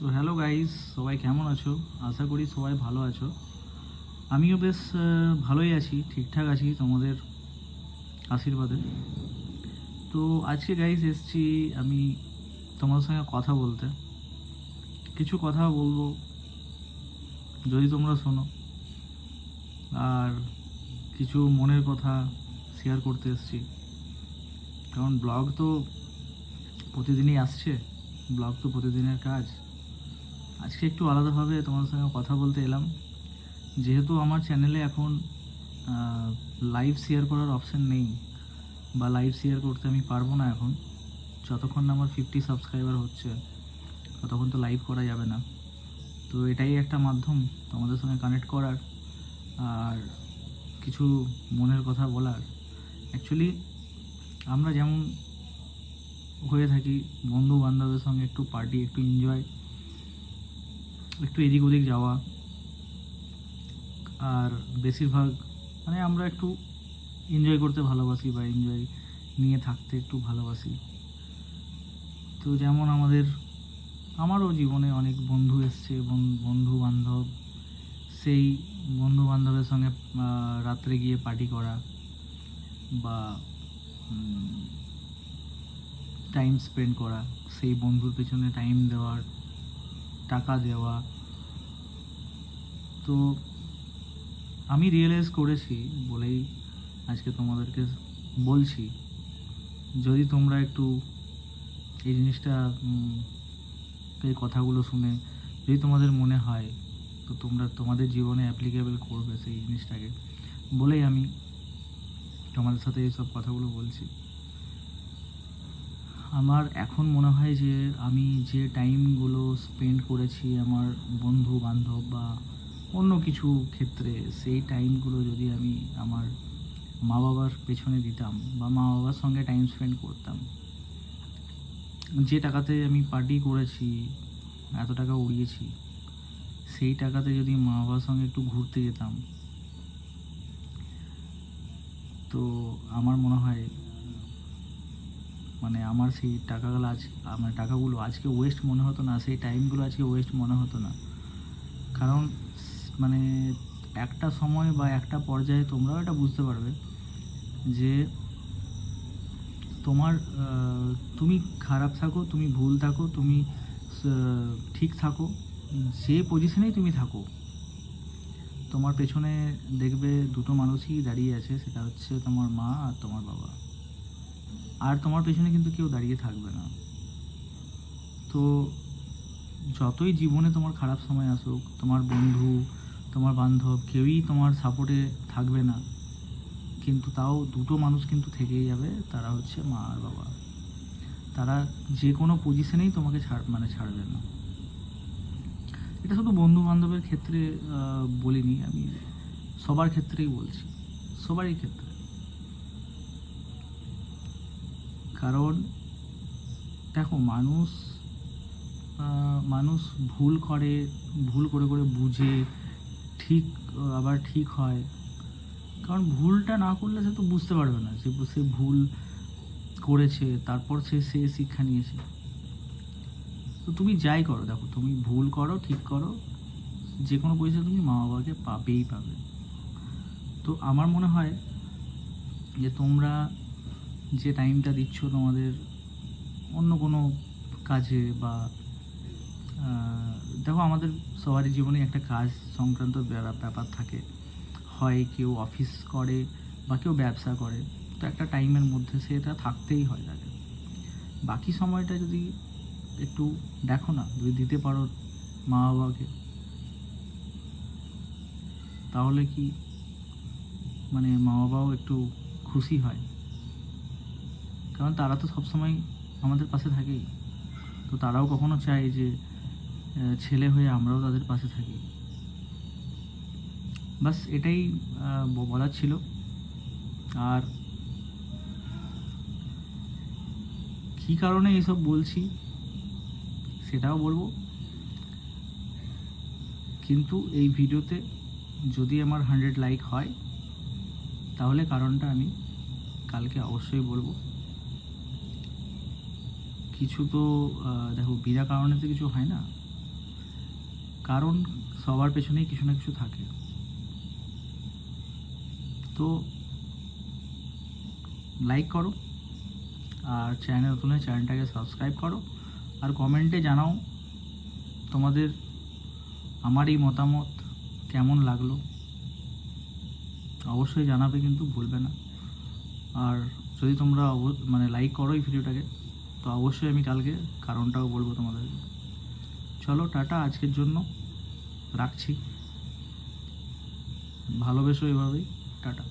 তো hello guys সবাই কেমন আছো? আশা করি সবাই ভালো আছো। আমিও বেশ ভালোই আছি, ঠিকঠাক আছি তোমাদের আশীর্বাদে। তো আজকে গাইস এসছি আমি তোমাদের সঙ্গে কথা বলতে। কিছু কথা বলব, যদি তোমরা শোনো। আর কিছু মনের কথা শেয়ার করতে এসছি। কারণ ব্লগ তো প্রতিদিনই আসছে ব্লগ তো প্রতিদিনের কাজ। আজকে একটু আলাদাভাবে তোমাদের সঙ্গে কথা বলতে এলাম। যেহেতু আমার চ্যানেলে এখন লাইভ শেয়ার করার অপশান নেই বা লাইভ শেয়ার করতে আমি পারব না এখন। যতক্ষণ না আমার ফিফটি সাবস্ক্রাইবার হচ্ছে, ততক্ষণ তো লাইভ করা যাবে না। তো এটাই একটা মাধ্যম তোমাদের সঙ্গে কানেক্ট করার আর কিছু মনের কথা বলার। অ্যাকচুয়ালি আমরা যেমন হয়ে থাকি বন্ধু বান্ধবের সঙ্গে একটু পার্টি একটু এনজয় একটু এদিক ওদিক যাওয়া। আর বেশিরভাগ মানে আমরা একটু এনজয় করতে ভালোবাসি বা এনজয় নিয়ে থাকতে একটু ভালোবাসি। তো যেমন আমাদের, আমারও জীবনে অনেক বন্ধু এসছে বন্ধু বান্ধব সেই বন্ধু বান্ধবের সঙ্গে রাত্রে গিয়ে পার্টি করা বা টাইম স্পেন্ড করা, সেই বন্ধুর পেছনে টাইম দেওয়ার টাকা দেওয়া। তো আমি রিয়েলাইজ করেছি, বলেই আজকে তোমাদেরকে বলছি, যদি তোমরা একটু এই জিনিসটা এই কথাগুলো শুনে যদি তোমাদের মনে হয়, তো তোমরা তোমাদের জীবনে অ্যাপ্লিকেবল করবে সেই জিনিসটাকে। বলেই আমি তোমাদের সাথে এইসব কথাগুলো বলছি। আমার এখন মনে হয় যে আমি যে টাইমগুলো স্পেন্ড করেছি আমার বন্ধু বান্ধব বা অন্য কিছু ক্ষেত্রে, সেই টাইমগুলো যদি আমি আমার মা বাবার পেছনে দিতাম বা মা বাবার সঙ্গে টাইম স্পেন্ড করতাম, যে টাকাতে আমি পার্টি করেছি, এত টাকা উড়িয়েছি, সেই টাকাতে যদি মা বাবার সঙ্গে একটু ঘুরতে যেতাম, তো আমার মনে হয় মানে আমার সেই টাকাগুলো আজ আমার টাকাগুলো আজকে ওয়েস্ট মনে হতো না, সেই টাইমগুলো আজকে ওয়েস্ট মনে হতো না। কারণ মানে একটা সময় বা একটা পর্যায়ে তোমরাও এটা বুঝতে পারবে যে তোমার তুমি খারাপ থাকো, তুমি ভুল থাকো, তুমি ঠিক থাকো, যে পজিশনেই তুমি থাকো, তোমার পেছনে দেখবে দুটো মানুষই দাঁড়িয়ে আছে, সেটা হচ্ছে তোমার মা আর তোমার বাবা। আর তোমার পেছনে কিন্তু কেউ দাঁড়িয়ে থাকবে না। তো যতই জীবনে তোমার খারাপ সময় আসুক, তোমার বন্ধু, তোমার বান্ধব, কেউই তোমার সাপোর্টে থাকবে না। কিন্তু তাও দুটো মানুষ কিন্তু থেকেই যাবে, তারা হচ্ছে মা আর বাবা। তারা যে কোনো পজিশনেই তোমাকে ছাড় মানে ছাড়বে না। এটা শুধু বন্ধু বান্ধবের ক্ষেত্রে বলিনি, আমি সবার ক্ষেত্রেই বলছি। সবারই ক্ষেত্রে। কারণ, দেখো মানুষ মানুষ ভুল করে ভুল করে করে বুঝে, ঠিক, আবার ঠিক হয়। কারণ ভুলটা না করলে সে তো বুঝতে পারবে না যে সে ভুল করেছে, তারপর সে সে শিক্ষা নিয়েছে। তো তুমি যাই করো, দেখো তুমি ভুল করো, ঠিক করো, যে কোনো পয়সা তুমি মা বাবাকে পাবেই পাবে। তো আমার মনে হয় যে তোমরা যে টাইমটা দিচ্ছ তোমাদের অন্য কোনো কাজে বা দেখো আমাদের সবারই জীবনে একটা কাজ সংক্রান্ত ব্যাপার থাকে। হয় কেউ অফিস করে বা কেউ ব্যবসা করে, তো একটা টাইমের মধ্যে সেটা থাকতেই হয় তাকে বাকি সময়টা যদি একটু দেখো না, যদি দিতে পারো মা বাবাকে তাহলে কি মানে মা বাবাও একটু খুশি হয়? কারণ তারা তো সবসময় আমাদের পাশে থাকেই। তো তারাও কখনো চায় যে ছেলে হয়ে আমরাও তাদের পাশে থাকি। বাস এটাই বলার ছিল। আর কী কারণে এইসব বলছি, সেটাও বলব। কিন্তু এই ভিডিওতে যদি আমার হান্ড্রেড লাইক হয়, তাহলে কারণটা আমি কালকে অবশ্যই বলব। কিছু তো দেখো, বিনা কারণে তো কিছু হয় না। কারণ সবার পেছনেই কিছু না কিছু থাকে। তো লাইক করো, আর চ্যানেল নতুন চ্যানেলটাকে সাবস্ক্রাইব করো, আর কমেন্টে জানাও তোমাদের আমার এই মতামত কেমন লাগল। অবশ্যই জানাবে কিন্তু ভুলবে না। আর যদি তোমরা মানে লাইক করো এই ভিডিওটাকে তো অবশ্যই আমি কালকে কারণটাও বলব তোমাদেরকে চলো, টাটা আজকের জন্য। রাখছি। ভালোবেসো এভাবেই। টাটা।